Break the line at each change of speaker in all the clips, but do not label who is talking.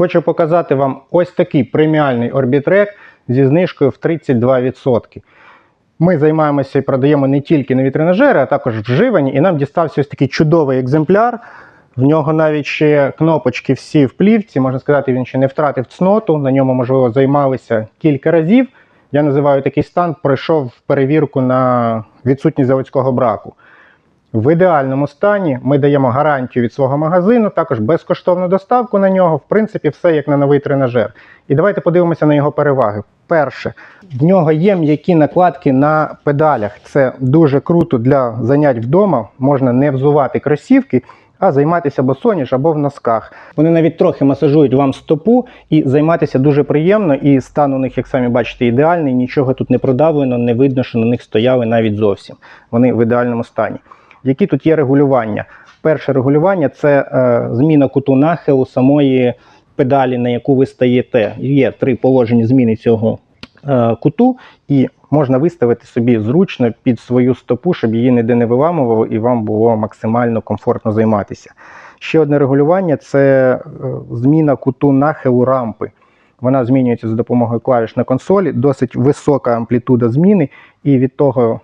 Хочу показати вам ось такий преміальний орбітрек зі знижкою в 32%. Ми займаємося і продаємо не тільки нові тренажери, а також вживані. І нам дістався ось такий чудовий екземпляр. В нього навіть ще кнопочки всі в плівці. Можна сказати, він ще не втратив цноту. На ньому, можливо, займалися кілька разів. Я називаю такий стан, пройшов перевірку на відсутність заводського браку. В ідеальному стані ми даємо гарантію від свого магазину, також безкоштовну доставку на нього. В принципі, все як на новий тренажер. І давайте подивимося на його переваги. Перше, в нього є м'які накладки на педалях. Це дуже круто для занять вдома. Можна не взувати кросівки, а займатися босоніж або в носках. Вони навіть трохи масажують вам стопу і займатися дуже приємно. І стан у них, як самі бачите, ідеальний. Нічого тут не продавлено, не видно, що на них стояли навіть зовсім. Вони в ідеальному стані. Які тут є регулювання? Перше регулювання це е, зміна куту нахилу самої педалі, на яку ви стаєте. Є три положені зміни цього е, куту, і можна виставити собі зручно під свою стопу, щоб її ніде не виламувало і вам було максимально комфортно займатися. Ще одне регулювання це е, зміна куту нахилу рампи. Вона змінюється за допомогою клавіш на консолі, досить висока амплітуда зміни, і від того,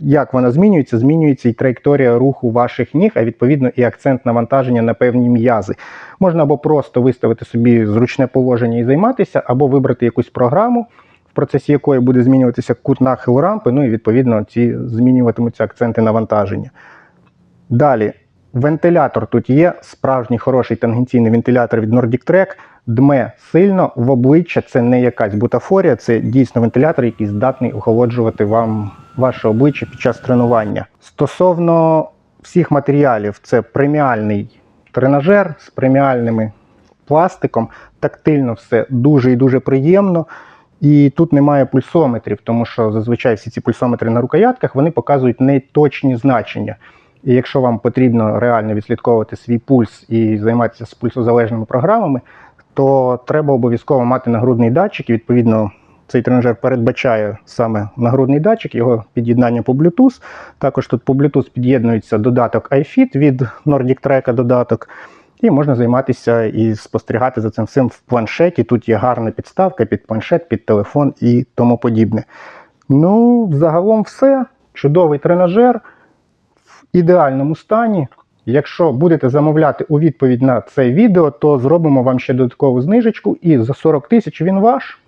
як вона змінюється, змінюється і траєкторія руху ваших ніг, а відповідно і акцент навантаження на певні м'язи. Можна або просто виставити собі зручне положення і займатися, або вибрати якусь програму, в процесі якої буде змінюватися кут нахилу рампи, ну і відповідно ці змінюватимуться акценти навантаження. Далі, вентилятор тут є, справжній хороший тангенційний вентилятор від Nordic Trek, дме сильно в обличчя, це не якась бутафорія, це дійсно вентилятор, який здатний охолоджувати вам ваше обличчя під час тренування. Стосовно всіх матеріалів, це преміальний тренажер з преміальними пластиком, тактильно все дуже і дуже приємно. І тут немає пульсометрів, тому що зазвичай всі ці пульсометри на рукоятках вони показують неточні значення. І якщо вам потрібно реально відслідковувати свій пульс і займатися з пульсозалежними програмами, то треба обов'язково мати нагрудний датчик. І відповідно цей тренажер передбачає саме нагрудний датчик, його під'єднання по Bluetooth. Також тут по Bluetooth під'єднується додаток iFit від Nordic Trek додаток. І можна займатися і спостерігати за цим всім в планшеті. Тут є гарна підставка під планшет, під телефон і тому подібне. Ну, загалом все. Чудовий тренажер в ідеальному стані. Якщо будете замовляти у відповідь на це відео, то зробимо вам ще додаткову знижечку, і за 40 тисяч він ваш.